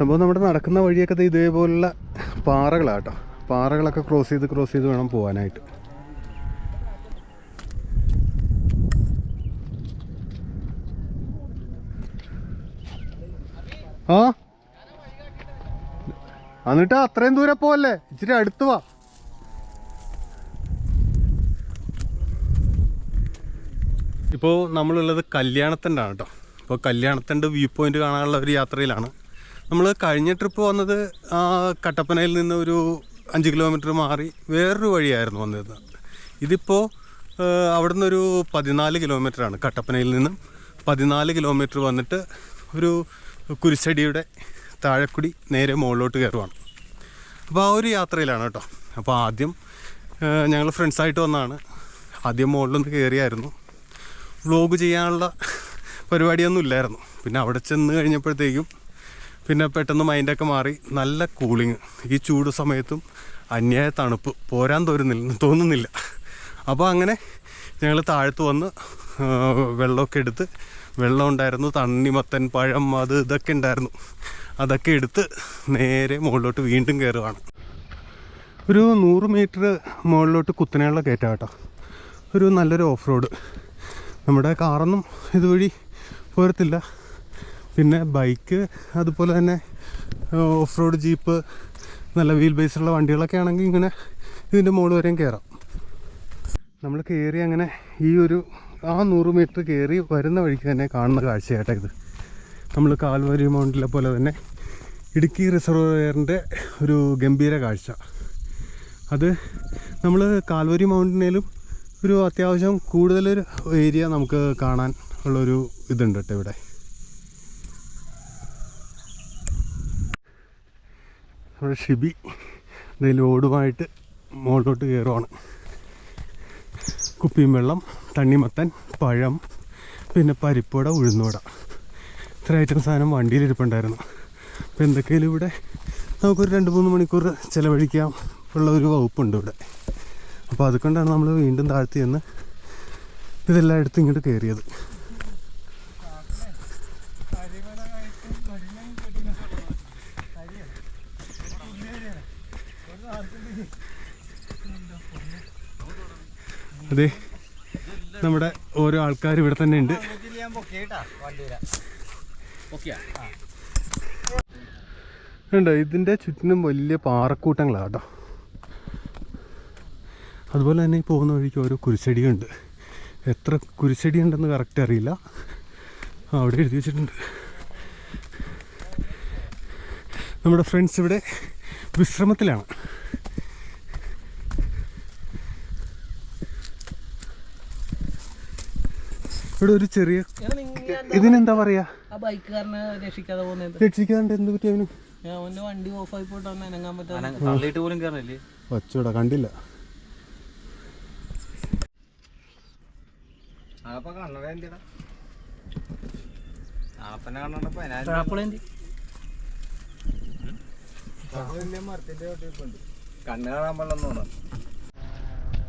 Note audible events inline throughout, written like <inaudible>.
സംഭവം നമ്മുടെ നടക്കുന്ന വഴിയൊക്കെ ഇതേപോലുള്ള പാറകളാട്ടോ. പാറകളൊക്കെ ക്രോസ് ചെയ്ത് ക്രോസ് ചെയ്ത് വേണം പോകാനായിട്ട് ആ? എന്നിട്ട് അത്രയും ദൂരെ പോവല്ലേ? ഇച്ചിരി അടുത്ത് വാ. ഇപ്പോൾ നമ്മളുള്ളത് കല്യാണത്തിന്റെ ആണ് കേട്ടോ ഇപ്പോൾ കല്യാണത്തിന്റെ വ്യൂ പോയിന്റ് കാണാനുള്ള ഒരു യാത്രയിലാണ്. നമ്മൾ കഴിഞ്ഞ ട്രിപ്പ് വന്നത് കട്ടപ്പനയിൽ നിന്ന് ഒരു അഞ്ച് കിലോമീറ്റർ മാറി വേറൊരു വഴിയായിരുന്നു വന്നിരുന്നത്. ഇതിപ്പോൾ അവിടെ നിന്നൊരു പതിനാല് കിലോമീറ്ററാണ് കട്ടപ്പനയിൽ നിന്നും. പതിനാല് കിലോമീറ്റർ വന്നിട്ട് ഒരു കുരിശടിയുടെ താഴെക്കുടി നേരെ മുകളിലോട്ട് കയറുവാണ്. അപ്പോൾ ആ ഒരു യാത്രയിലാണ് കേട്ടോ. അപ്പോൾ ആദ്യം ഞങ്ങൾ ഫ്രണ്ട്സായിട്ട് വന്നാണ്. ആദ്യം മുകളിലൊന്ന് കയറിയായിരുന്നു. വ്ലോഗ് ചെയ്യാനുള്ള പരിപാടിയൊന്നും ഇല്ലായിരുന്നു. പിന്നെ അവിടെ ചെന്ന് കഴിഞ്ഞപ്പോഴത്തേക്കും പിന്നെ പെട്ടെന്ന് മൈൻഡൊക്കെ മാറി. നല്ല കൂളിങ് ഈ ചൂട് സമയത്തും അന്യായ തണുപ്പ് പോരാൻ തോരുന്നില്ല തോന്നുന്നില്ല. അപ്പോൾ അങ്ങനെ ഞങ്ങൾ താഴത്ത് വന്ന് വെള്ളമൊക്കെ എടുത്ത് വെള്ളം ഉണ്ടായിരുന്നു തണ്ണിമത്തൻ പഴം അത് ഇതൊക്കെ ഉണ്ടായിരുന്നു. അതൊക്കെ എടുത്ത് നേരെ മുകളിലോട്ട് വീണ്ടും കയറുകയാണ് ഒരു നൂറ് മീറ്റർ മുകളിലോട്ട് കുത്തനെയുള്ള കയറ്റാം കേട്ടോ. ഒരു നല്ലൊരു ഓഫ് റോഡ് നമ്മുടെ കാറൊന്നും ഇതുവഴി പോരത്തില്ല. പിന്നെ ബൈക്ക് അതുപോലെ തന്നെ ഓഫ് റോഡ് ജീപ്പ് നല്ല വീൽ ബേസുള്ള വണ്ടികളൊക്കെ ആണെങ്കിൽ ഇങ്ങനെ ഇതിന്റെ മുകളിൽ വരെയും കയറാം നമ്മൾ കയറി അങ്ങനെ ഈ ഒരു ആ നൂറ് മീറ്റർ കയറി വരുന്ന വഴിക്ക് തന്നെ കാണുന്ന കാഴ്ചയായിട്ടാണ് ഇത്. നമ്മൾ കാൽവരി മൗണ്ടിലെ പോലെ തന്നെ ഇടുക്കി റിസർവയറിന്റെ ഒരു ഗംഭീര കാഴ്ച. അത് നമ്മൾ കാൽവരി മൗണ്ടിനേലും ഒരു അത്യാവശ്യം കൂടുതലൊരു ഏരിയ നമുക്ക് കാണാൻ ഉള്ളൊരു ഇതുണ്ട് കേട്ടോ ഇവിടെ. നമ്മുടെ ഷിബി എന്തെങ്കിലും ലോഡുമായിട്ട് മുകളിലോട്ട് കയറുവാണ്. കുപ്പിയും വെള്ളം തണ്ണിമത്തൻ പഴം പിന്നെ പരിപ്പുവട ഉഴുന്നുവട. ഇത്ര ഐറ്റം സാധനം വണ്ടിയിലിരിപ്പുണ്ടായിരുന്നു അപ്പോൾ എന്തൊക്കെയാലും ഇവിടെ നമുക്കൊരു രണ്ട് മൂന്ന് മണിക്കൂർ ചിലവഴിക്കാം ഉള്ള ഒരു വകുപ്പുണ്ട് ഇവിടെ. അപ്പോൾ അതുകൊണ്ടാണ് നമ്മൾ വീണ്ടും താഴ്ത്തി ചെന്ന് ഇതെല്ലാം ഇങ്ങോട്ട് കയറിയത്. അതെ. നമ്മുടെ ഓരോ ആൾക്കാർ ഇവിടെ തന്നെ ഉണ്ട്. ഉണ്ട് ഇതിന്റെ ചുറ്റിനും വലിയ പാറക്കൂട്ടങ്ങളാണ് കേട്ടോ അതുപോലെ തന്നെ ഈ പോകുന്ന വഴിക്ക് ഓരോ കുരിശടിയുണ്ട്. എത്ര കുരിശടി ഉണ്ടെന്ന് കറക്റ്റ് അറിയില്ല. അവിടെ എഴുതി വെച്ചിട്ടുണ്ട്. നമ്മുടെ ഫ്രണ്ട്സ് ഇവിടെ വിശ്രമത്തിലാണ്. ഇവിടെ ഒരു ചെറിയ ഇതിനെന്താ പറയാ? ആ ബൈക്കുകാരനെ രക്ഷിക്കാതെ പോകുന്നത് രക്ഷിക്കാണ്ട് എന്ത് പറ്റി അവനും? അവന്റെ വണ്ടി ഓഫ് ആയി പോയിട്ട് അവൻ അനങ്ങാൻ പറ്റാതെ തള്ളിയിട്ട് പോലും കയറില്ലേ വച്ചൂടാ കണ്ടില്ല.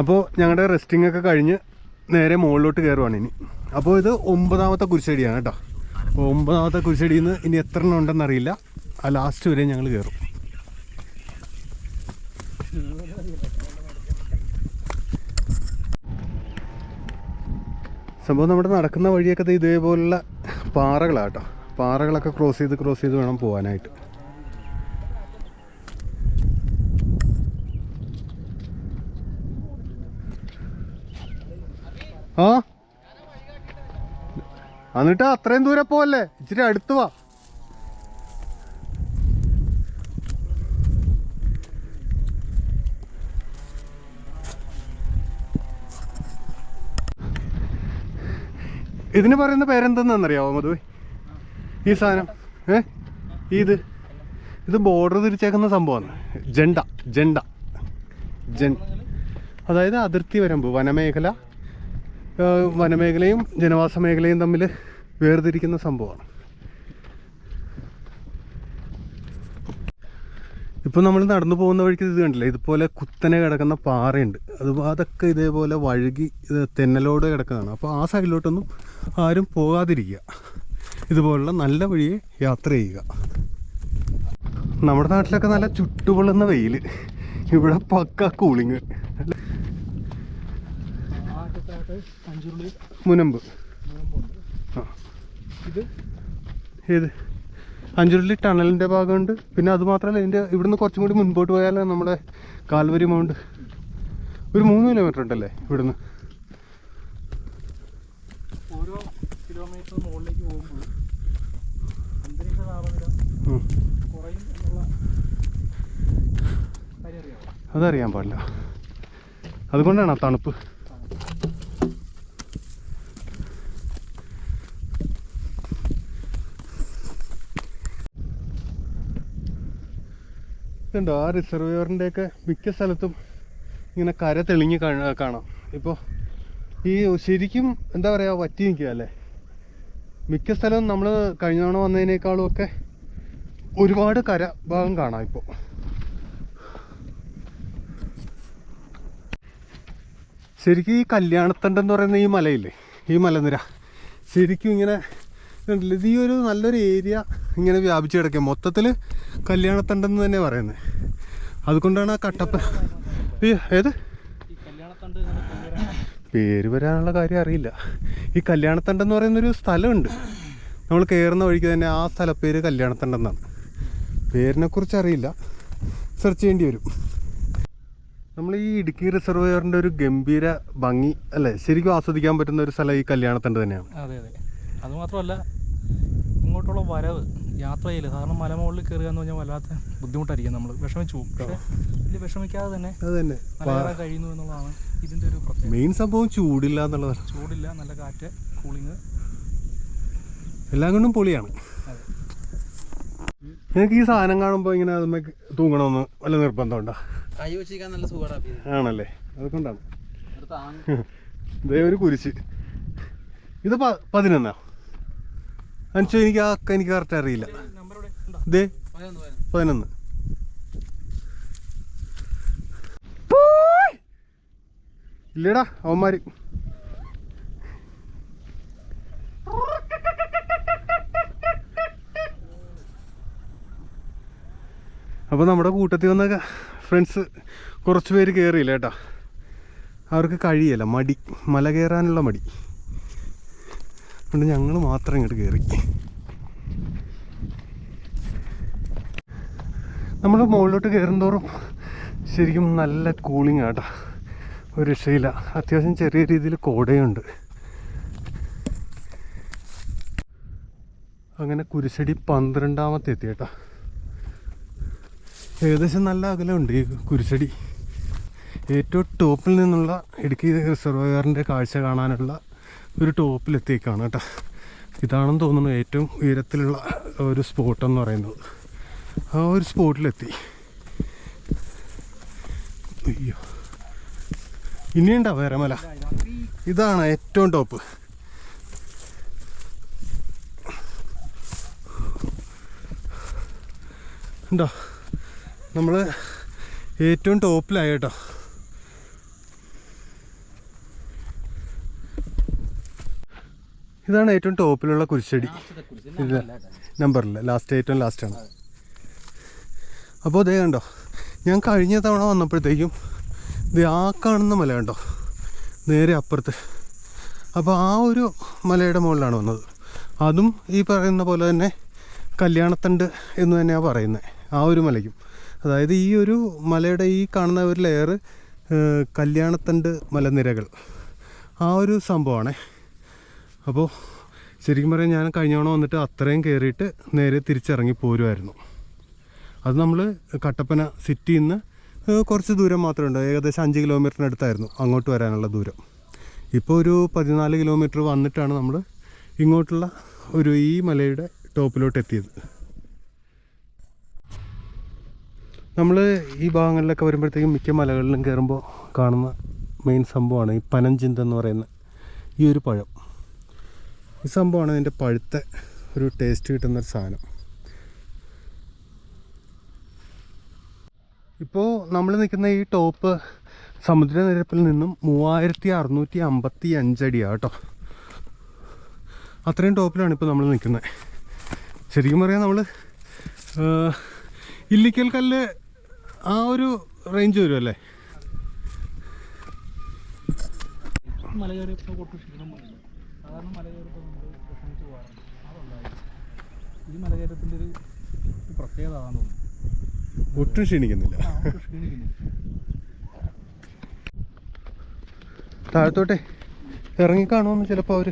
അപ്പോൾ ഞങ്ങളുടെ റെസ്റ്റിംഗ് ഒക്കെ കഴിഞ്ഞ് നേരെ മുകളിലോട്ട് കയറുവാണ് ഇനി. അപ്പോൾ ഇത് ഒമ്പതാമത്തെ കുരിശടിയാണ് കേട്ടോ. അപ്പോൾ ഒമ്പതാമത്തെ കുരിശടിയിൽ നിന്ന് ഇനി എത്ര എണ്ണം ഉണ്ടെന്ന് അറിയില്ല. ആ ലാസ്റ്റ് വരെ ഞങ്ങൾ കയറും സംഭവം നമ്മുടെ നടക്കുന്ന വഴിയൊക്കെ ഇതേപോലുള്ള പാറകളാണ് കേട്ടോ. പാറകളൊക്കെ ക്രോസ് ചെയ്ത് ക്രോസ് ചെയ്ത് വേണം പോകാനായിട്ട് ആ? എന്നിട്ട് അത്രയും ദൂരെ പോവല്ലേ? ഇച്ചിരി അടുത്ത് വാ. ഇതിന് പറയുന്ന പേരെന്തെന്നറിയാവോ മധു? ഈ സാധനം. ഏ? ഇത്. ഇത് ബോർഡർ തിരിച്ചേക്കുന്ന സംഭവമാണ്. ജണ്ട ജണ്ട. ജൻ. അതായത് അതിർത്തി വരമ്പ് വനമേഖല വനമേഖലയും ജനവാസ മേഖലയും തമ്മിൽ വേർതിരിക്കുന്ന സംഭവമാണ്. ഇപ്പോൾ നമ്മൾ നടന്നു പോകുന്ന വഴിക്ക് ഇത് കണ്ടില്ല? ഇതുപോലെ കുത്തനെ കിടക്കുന്ന പാറയുണ്ട്. അത് അതൊക്കെ ഇതേപോലെ വഴുകി തെന്നലോട് കിടക്കുന്നതാണ്. അപ്പോൾ ആ സൈഡിലോട്ടൊന്നും ആരും പോകാതിരിക്കുക. ഇതുപോലുള്ള നല്ല വഴിയെ യാത്ര ചെയ്യുക. നമ്മുടെ നാട്ടിലൊക്കെ നല്ല ചുട്ടുപൊള്ളുന്ന വെയിൽ ഇവിടെ പക്ക കൂളിങ്. മുനമ്പ്. ഇത്? ഏത്? അഞ്ചുരുളി ടണലിന്റെ ഭാഗമുണ്ട്. പിന്നെ അത് മാത്രമല്ല ഇതിന്റെ ഇവിടുന്ന് കുറച്ചും കൂടി മുൻപോട്ട് പോയാലേ നമ്മുടെ കാൽവരി മൗണ്ട്. ഒരു മൂന്ന് കിലോമീറ്റർ ഉണ്ടല്ലേ ഇവിടുന്ന്? ഓരോ കിലോമീറ്റർ മുകളിലേക്ക് പോകുമ്പോൾ അന്തരീക്ഷ താപനില കുറയും എന്നുള്ള അതറിയാൻ പാടില്ല. അതുകൊണ്ടാണ് ആ തണുപ്പ്. ഇതുണ്ടോ ആ റിസർവയറിന്റെ ഒക്കെ മിക്ക സ്ഥലത്തും ഇങ്ങനെ കര തെളിഞ്ഞ് കാണാം. ഇപ്പോൾ ഈ ശരിക്കും എന്താ പറയുക വറ്റി നിൽക്കുക അല്ലേ? മിക്ക സ്ഥലവും നമ്മൾ കഴിഞ്ഞ തവണ വന്നതിനേക്കാളും ഒക്കെ ഒരുപാട് കര ഭാഗം കാണാം ഇപ്പോൾ ശരിക്കും ഈ കല്യാണത്തണ്ടെന്ന് പറയുന്ന ഈ മലയില്ലേ? ഈ മലനിര. ശരിക്കും ഇങ്ങനെ കണ്ടില്ലേ? ഇത് ഈ ഒരു നല്ലൊരു ഏരിയ ഇങ്ങനെ വ്യാപിച്ചു കിടക്കുക മൊത്തത്തിൽ കല്യാണത്തണ്ടെന്ന് തന്നെ പറയുന്നത് അതുകൊണ്ടാണ് ആ കട്ടപ്പ ഏത്? പേര് വരാനുള്ള കാര്യം അറിയില്ല. ഈ കല്യാണത്തണ്ടെന്ന് പറയുന്നൊരു സ്ഥലമുണ്ട്. നമ്മൾ കയറുന്ന വഴിക്ക് തന്നെ ആ സ്ഥലപ്പേര് കല്യാണത്തണ്ടെന്നാണ്. പേരിനെ കുറിച്ച് അറിയില്ല. സെർച്ച് ചെയ്യേണ്ടി വരും. നമ്മൾ ഈ ഇടുക്കി റിസർവയറിന്റെ ഒരു ഗംഭീര ഭംഗി അല്ലേ? ശരിക്കും ആസ്വദിക്കാൻ പറ്റുന്ന ഒരു സ്ഥലം ഈ കല്യാണത്തണ്ട് തന്നെയാണ്. അതെ അതെ. അതുമാത്രമല്ല ഇങ്ങോട്ടുള്ള വരവ് യാത്ര ചെയ്യൽ സാധാരണ മലമുകളിൽ കയറുക എന്ന് പറഞ്ഞാൽ വല്ലാത്ത ബുദ്ധിമുട്ടായിരിക്കും നമ്മൾ വിഷമിച്ചു പോകും. പക്ഷേ വിഷമിക്കാതെ തന്നെ അത് തന്നെ കഴിയുന്നു എന്നുള്ളതാണ് ഇതിന്റെ ഒരു പ്രത്യേകത. മെയിൻ സംഭവം ചൂടില്ല എന്നുള്ളതാണ്. ചൂടില്ല നല്ല കാറ്റ് കൂളിങ് എല്ലാം കൊണ്ടും പൊളിയാണ്. അതെ. നിങ്ങൾക്ക് ഈ സാധനം കാണുമ്പോൾ ഇങ്ങനെ അതുമ്മേ തൂങ്ങണമെന്ന് വല്ല നിർബന്ധമുണ്ടോ ആണല്ലേ? അതുകൊണ്ടാണ് ഇതേ ഒരു കുരിശ്. ഇത് പതിനൊന്നാ? അനുസരിച്ച് എനിക്ക് ആ എനിക്ക് കറക്റ്റ് അറിയില്ല. ഇതേ പതിനൊന്ന്. ഇല്ലടാ അവന്മാര്. അപ്പോൾ നമ്മുടെ കൂട്ടത്തിൽ വന്ന ഫ്രണ്ട്സ് കുറച്ച് പേര് കയറിയില്ല കേട്ടോ. അവർക്ക് കഴിയല്ല മടി. മല കയറാനുള്ള മടി. അതുകൊണ്ട് ഞങ്ങൾ മാത്രം ഇങ്ങോട്ട് കയറി നമ്മൾ മുകളിലോട്ട് കയറുന്തോറും ശരിക്കും നല്ല കൂളിംഗ് ആട്ടാ. ഒരു രക്ഷയില്ല. അത്യാവശ്യം ചെറിയ രീതിയിൽ കോടയുണ്ട്. അങ്ങനെ കുരിശടി പന്ത്രണ്ടാമത്തെ എത്തി കേട്ടോ ഏകദേശം നല്ല അകലമുണ്ട് ഈ കുരിശടി. ഏറ്റവും ടോപ്പിൽ നിന്നുള്ള ഇടുക്കി റിസർവയറിന്റെ കാഴ്ച കാണാനുള്ള ഒരു ടോപ്പിലെത്തിയേക്കാണ് കേട്ടോ. ഇതാണെന്ന് തോന്നുന്നു ഏറ്റവും ഉയരത്തിലുള്ള ഒരു സ്പോട്ടെന്ന് പറയുന്നത്. ആ ഒരു സ്പോട്ടിലെത്തി. അയ്യോ. ഇനിയുണ്ടോ വേറെ മല? ഇതാണ് ഏറ്റവും ടോപ്പ്. ഉണ്ടോ? നമ്മൾ ഏറ്റവും ടോപ്പിലായി കേട്ടോ. ഇതാണ് ഏറ്റവും ടോപ്പിലുള്ള കുരിശടി. ഇല്ല നമ്പറില്ല ലാസ്റ്റ് ഏറ്റവും ലാസ്റ്റാണ് അപ്പോൾ ഇതേ കണ്ടോ? ഞാൻ കഴിഞ്ഞ തവണ വന്നപ്പോഴത്തേക്കും ഇത് ആ കാണുന്ന മല കണ്ടോ? നേരെ അപ്പുറത്ത്. അപ്പോൾ ആ ഒരു മലയുടെ മുകളിലാണ് വന്നത്. അതും ഈ പറയുന്ന പോലെ തന്നെ കല്യാണത്തണ്ട് എന്ന് തന്നെയാണ് പറയുന്നത് ആ ഒരു മലയ്ക്കും. അതായത് ഈ ഒരു മലയുടെ ഈ കാണുന്ന ഒരു ലെയർ കല്യാണത്തണ്ട് മലനിരകൾ. ആ ഒരു സംഭവമാണേ. അപ്പോൾ ശരിക്കും പറയാൻ ഞാൻ കഴിഞ്ഞ തവണ വന്നിട്ട് അത്രയും കയറിയിട്ട് നേരെ തിരിച്ചിറങ്ങി പോരുമായിരുന്നു അത് നമ്മൾ കട്ടപ്പന സിറ്റിയിൽ നിന്ന് കുറച്ച് ദൂരം മാത്രമേ ഉണ്ട്. ഏകദേശം അഞ്ച് കിലോമീറ്ററിനടുത്തായിരുന്നു അങ്ങോട്ട് വരാനുള്ള ദൂരം. ഇപ്പോൾ ഒരു പതിനാല് കിലോമീറ്റർ വന്നിട്ടാണ് നമ്മൾ ഇങ്ങോട്ടുള്ള ഒരു ഈ മലയുടെ ടോപ്പിലോട്ട് എത്തിയത്. നമ്മൾ ഈ ഭാഗങ്ങളിലൊക്കെ വരുമ്പോഴത്തേക്കും മിക്ക മലകളിലും കയറുമ്പോൾ കാണുന്ന മെയിൻ സംഭവമാണ് ഈ പനഞ്ചിന്ത എന്ന് പറയുന്ന ഈ ഒരു പഴം. ഈ സംഭവമാണ് ഇതിന്റെ പഴുത്ത ഒരു ടേസ്റ്റ് കിട്ടുന്നൊരു സാധനം. ഇപ്പോൾ നമ്മൾ നിൽക്കുന്ന ഈ ടോപ്പ് സമുദ്രനിരപ്പിൽ നിന്നും മൂവായിരത്തി അറുന്നൂറ്റി അമ്പത്തി അഞ്ചടിയാണ് കേട്ടോ. അത്രയും ടോപ്പിലാണ് ഇപ്പോൾ നമ്മൾ നിൽക്കുന്നത്. ശരിക്കും പറയാം നമ്മൾ ഇല്ലിക്കൽ കല്ല് ആ ഒരു റേഞ്ച് വരുമല്ലേ മല സാധാരണ മല കയറിയപ്പോൾ നമ്മൾ വിഷമിച്ച് പോകാറുണ്ട് അതുണ്ടായി. ഈ മലകയറ്റത്തിന്റെ ഒരു പ്രത്യേകത ആണെന്ന് തോന്നുന്നു. ഒട്ടും ക്ഷീണിക്കുന്നില്ല. താഴത്തോട്ടെ. ഇറങ്ങിക്കാണുമെന്ന് ചിലപ്പോൾ അവർ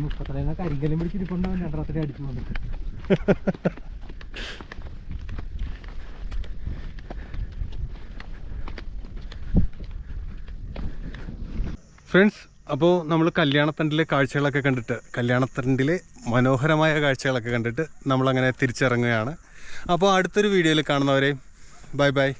മുപ്പത്തിരണ്ട് കരിങ്കലും പിടിച്ചിരിപ്പുണ്ടാവും രണ്ടരത്തിനെ അടിച്ചു വന്നിട്ട് <laughs> ഫ്രണ്ട്സ് അപ്പോൾ നമ്മൾ കല്യാണത്തണ്ടിലെ കാഴ്ചകളൊക്കെ കണ്ടിട്ട് കല്യാണത്തണ്ടിലെ മനോഹരമായ കാഴ്ചകളൊക്കെ കണ്ടിട്ട് നമ്മളങ്ങനെ തിരിച്ചിറങ്ങുകയാണ്. അപ്പോൾ അടുത്തൊരു വീഡിയോയിൽ കാണുന്നവരെ ബൈ ബൈ